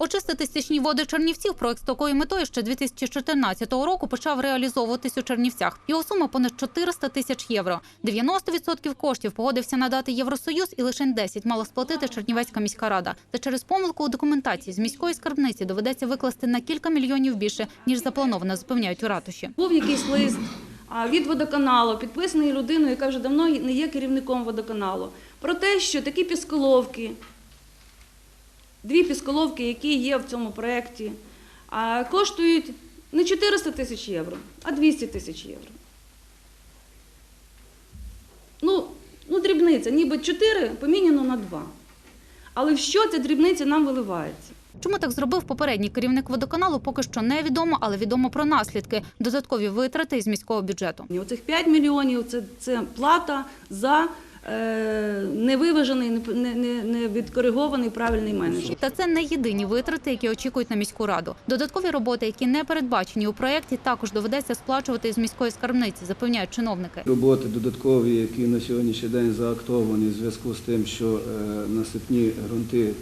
Очистити стічні води Чернівців проект з такою метою ще 2014 року почав реалізовуватись у Чернівцях. Його сума понад 400 тисяч євро. 90% коштів погодився надати Євросоюз і лише 10 мала сплатити Чернівецька міська рада. Та через помилку у документації з міської скарбниці доведеться викласти на кілька мільйонів більше ніж заплановано, запевняють у ратуші. Був якийсь лист від водоканалу, підписаний людиною, яка вже давно не є керівником водоканалу, про те, що такі пісколовки, дві пісколовки, які є в цьому проєкті, коштують не 400 тисяч євро, а 200 тисяч євро. Ну, ну, дрібниця, ніби 4 поміняно на 2. Але в що ця дрібниця нам виливається? Чому так зробив попередній керівник водоканалу, поки що невідомо, але відомо про наслідки додаткові витрати із міського бюджету. Оцих 5 мільйонів це, це плата за невиважений, не, не, не відкоригований правильний менеджмент. Та це не єдині витрати, які очікують на міську раду. Додаткові роботи, які не передбачені у проєкті, також доведеться сплачувати із міської скарбниці, запевняють чиновники. Роботи додаткові, які на сьогоднішній день заактовані в зв'язку з тим, що е, насипні ґрунти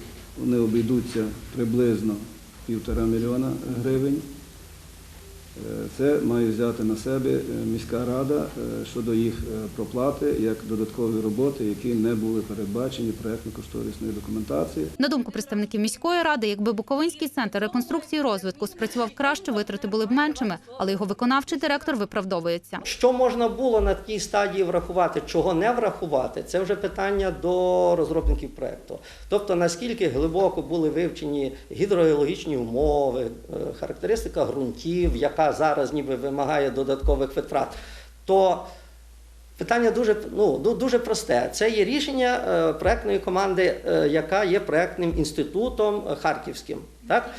вони обійдуться приблизно півтора мільйона гривень. Е, Це має взяти на себе е, міська рада е, щодо їх проплати як додаткові роботи, які не були передбачені проєктно-кошторисної документації. На думку представників міської ради, якби Буковинський центр реконструкції і розвитку спрацював краще, витрати були б меншими, але його виконавчий директор виправдовується. Що можна було на такій стадії врахувати, чого не врахувати, це вже питання до розробників проекту. Тобто, наскільки глибоко були вивчені гідрогеологічні умови, характеристика ґрунтів, яка зараз ніби вимагає додаткових витрат, то питання дуже, ну, дуже просте. Це є рішення е, проектної команди, е, яка є проектним інститутом е, харківським. Так?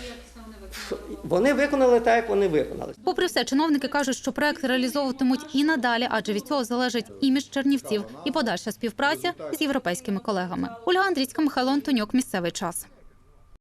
Вони виконали так, як вони виконали. Попри все, чиновники кажуть, що проект реалізовуватимуть і надалі, адже від цього залежить імідж чернівців і подальша співпраця з європейськими колегами. Ольга Андрійська, Михайло Антонюк. Місцевий час.